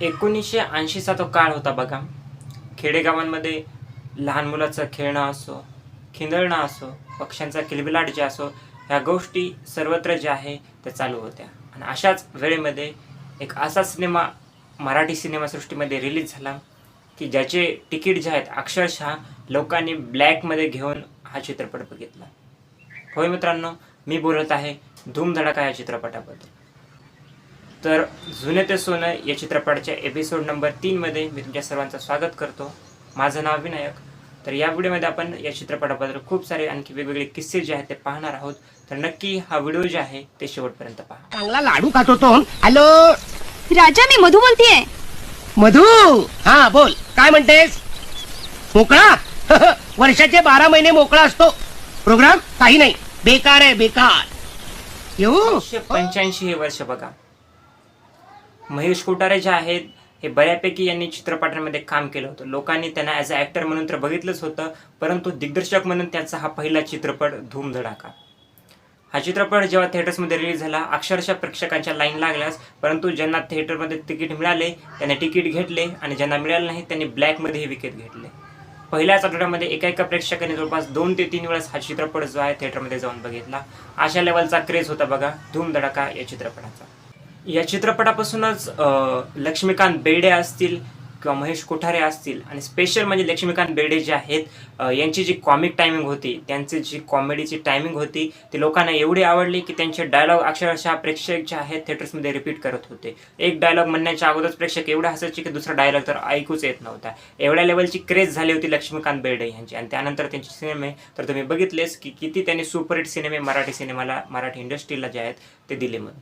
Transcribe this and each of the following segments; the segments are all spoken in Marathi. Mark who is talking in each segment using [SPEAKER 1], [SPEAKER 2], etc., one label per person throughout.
[SPEAKER 1] एकोणीसशे ऐंशीचा तो काळ होता बघा. खेडेगावांमध्ये लहान मुलाचं खेळणं असो खिंदळणं असो पक्ष्यांचा किलबिलाट जे असो ह्या गोष्टी सर्वत्र ज्या आहे त्या चालू होत्या. आणि अशाच वेळेमध्ये एक असा सिनेमा मराठी सिनेमासृष्टीमध्ये रिलीज झाला की ज्याचे तिकीट जे आहेत अक्षरशः लोकांनी ब्लॅकमध्ये घेऊन हा चित्रपट बघितला. होय मित्रांनो मी बोलत आहे धूमधडाका या चित्रपटाबद्दल. तर जुने ते सोनं या चित्रपटाच्या एपिसोड नंबर तीनमध्ये मी तुमच्या सर्वांचं स्वागत करतो. माझं नाव विनायक. तर या व्हिडिओमध्ये आपण या चित्रपटाबद्दल खूप सारे आणखी वेगवेगळे किस्से जे आहेत ते पाहणार आहोत. तर नक्की हा व्हिडिओ जे आहे ते शेवटपर्यंत पहा.
[SPEAKER 2] चांगला लाडू खात होतो हॅलो?
[SPEAKER 3] राजा मी मधू बोलतेय.
[SPEAKER 2] मधू? हा बोल. काय म्हणतेस? मोकळा? वर्षाचे बारा महिने मोकळा असतो. प्रोग्राम काही नाही. बेकार आहे बेकार. येऊ.
[SPEAKER 1] एकोणीसशे पंच्याऐंशी हे वर्ष बघा. महेश कोठारे जे आहेत हे बऱ्यापैकी यांनी चित्रपटांमध्ये काम केलं होतं. लोकांनी त्यांना ॲज अ ॲक्टर म्हणून तर बघितलंच होतं परंतु दिग्दर्शक म्हणून त्यांचा हा पहिला चित्रपट धूमधडाका. हा चित्रपट जेव्हा थिएटर्समध्ये रिलीज झाला अक्षरशः प्रेक्षकांच्या लाईन लागल्यास परंतु ज्यांना थिएटरमध्ये तिकीट मिळाले त्यांनी तिकीट घेतले आणि ज्यांना मिळालं नाही त्यांनी ब्लॅकमध्ये हे विकत घेतले. पहिल्याच आठवड्यामध्ये एका एका प्रेक्षकाने जवळपास दोन ते तीन वेळेस हा चित्रपट जो आहे थिएटरमध्ये जाऊन बघितला. अशा लेवलचा क्रेज होता बघा धूमधडाका या चित्रपटाचा. या चित्रपटापासूनच लक्ष्मीकांत बेर्डे असतील किंवा महेश कोठारे असतील आणि स्पेशल म्हणजे लक्ष्मीकांत बेर्डे जे आहेत यांची जी कॉमिक टायमिंग होती त्यांची जी कॉमेडीची टायमिंग होती ती लोकांना एवढी आवडली की त्यांचे डायलॉग अक्षरशः प्रेक्षक जे आहेत थिएटर्समध्ये रिपीट करत होते. एक डायलॉग म्हणण्याच्या अगोदरच प्रेक्षक एवढे हसायचे की दुसरा डायलॉग तर ऐकूच येत नव्हता. एवढ्या लेवलची क्रेज झाली होती लक्ष्मीकांत बेर्डे यांची. आणि त्यानंतर त्यांचे सिनेमे तर तुम्ही बघितलेच की किती त्यांनी सुपरहिट सिनेमे मराठी सिनेमाला मराठी इंडस्ट्रीला जे आहेत ते दिले म्हणून.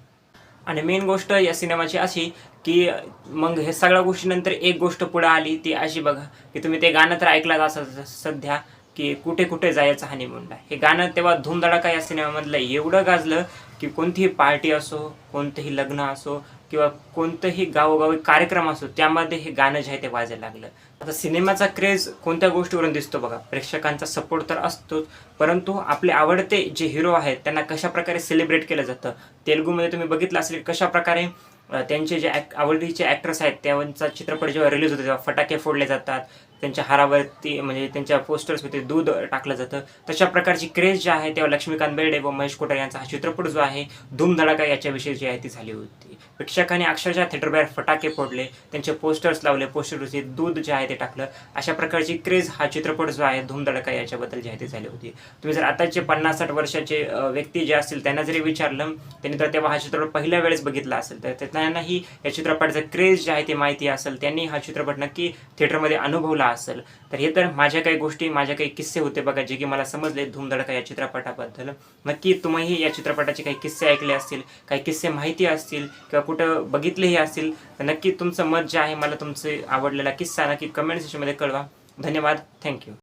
[SPEAKER 1] आणि मेन गोष्ट या सिनेमाची अशी की मग हे सगळ्या गोष्टीनंतर एक गोष्ट पुढे आली ती अशी बघा की तुम्ही ते गाणं तर ऐकलाच असं सध्या की कुठे कुठे जायचं हनीमूनला हे गाणं तेव्हा धूमधडाका या सिनेमामधलं एवढं गाजलं की कोणतीही पार्टी असो कोणतंही लग्न असो किंवा कोणतंही गावोगावी कार्यक्रम असो त्यामध्ये हे गाणं जे आहे ते वाजायला लागलं. आता सिनेमाचा क्रेज कोणत्या गोष्टीवरून दिसतो बघा? प्रेक्षकांचा सपोर्ट तर असतोच परंतु आपले आवडते जे हिरो आहेत त्यांना कशा प्रकारे सेलिब्रेट केलं जातं? तेलुगूमध्ये तुम्ही बघितलं असेल कशा प्रकारे त्यांचे जे ॲक आवडीचे ॲक्टर्स आहेत त्यांचा चित्रपट जेव्हा रिलीज होतो तेव्हा फटाके फोडले जातात त्यांच्या हारावरती म्हणजे त्यांच्या पोस्टर्सवरती दूध टाकलं जातं. तशा प्रकारची क्रेज जी आहे तेव्हा लक्ष्मीकांत बेर्डे व महेश कोठारे यांचा हा चित्रपट जो आहे धूमधडाका याच्याविषयी जी आहे ती झाली होती. प्रेक्षकांनी अक्षरशः थिएटरबाहेर फटाके फोडले त्यांचे पोस्टर्स लावले पोस्टरवरती दूध जे आहे ते टाकलं. अशा प्रकारची क्रेज हा चित्रपट जो आहे धूमधडाका याच्याबद्दल जी आहे ती झाली होती. तुम्ही जर आताचे पन्नास साठ वर्षाचे व्यक्ती जे असतील त्यांना जरी विचारलं त्यांनी तर तेव्हा हा चित्रपट पहिल्या वेळेस बघितला असेल. तर त्यांनाही या चित्रपटाचं क्रेज जे आहे ते माहिती असेल. त्यांनी हा चित्रपट नक्की थिएटरमध्ये अनुभवला असेल. तर हे तर माझ्या काही गोष्टी माझ्या काही किस्से होते बघा जे की मला समजले धूमधडका या चित्रपटाबद्दल. नक्की तुम्हीही या चित्रपटाचे काही किस्से ऐकले असतील काही किस्से माहिती असतील किंवा कुठं बघितलेही असतील तर नक्की तुमचं मत जे आहे मला तुमचे आवडलेला किस्सा नक्की कमेंट सेशनमध्ये कळवा. धन्यवाद. थँक्यू